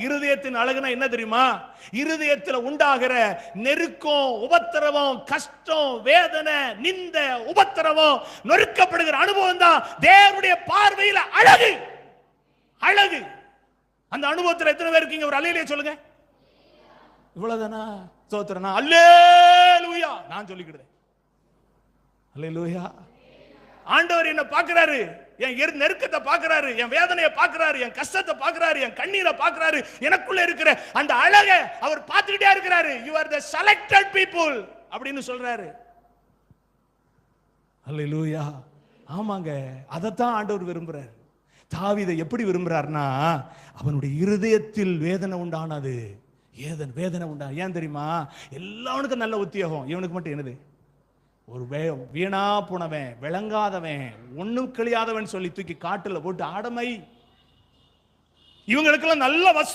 இருதயத்தின் அழகுனா என்ன தெரியுமா? இருதயத்தில் உண்டாகிற நெருக்கம் உபத்திரவம் கஷ்டம் வேதனை நிந்த உபத்திரவம் நொறுக்கப்படுகிற அனுபவம் தான் தேவனுடைய பார்வையில் அழகு. அழகு. அந்த அனுபவத்தில் எத்தனை பேர் இருக்கீங்க? ஒரு அலையிலே சொல்லுங்க. இவ்வளவுதானா? சோத்திரனா? அல்லேலூயா. நான் சொல்லிக்கிடுறேன். அல்லேலூயா. ஆண்டவர் என்ன பார்க்கிறாரு. என் எரு- நெருக்கத்தை பார்க்கிறாரு என் வேதனையை பார்க்கிறாரு என் கஷ்டத்தை பார்க்கிறாரு என் கண்ணீரை பார்க்கிறாரு எனக்குள்ள இருக்கிற அந்த அழகை அவர் பார்த்துக்கிட்டே இருக்கிறாரு. You are the selected people அப்படின்னு சொல்றாரு. அல்லேலூயா ஆமாங்க. அதைத்தான் ஆண்டவர் விரும்புறாரு. தாவிதை எப்படி விரும்புறாருன்னா அவனுடைய இருதயத்தில் வேதனை உண்டானது. ஏதன் வேதனை உண்டா? ஏன் தெரியுமா? எல்லாவனுக்கும் நல்ல உத்தியோகம். இவனுக்கு மட்டும் என்னது? ஒரு வே வீணா போனவன் விளங்காதவன் ஒண்ணும் கிளியாதவன் சொல்லி தூக்கி காட்டுல போட்டு ஆடமை இவங்களுக்கெல்லாம் நல்ல வசதி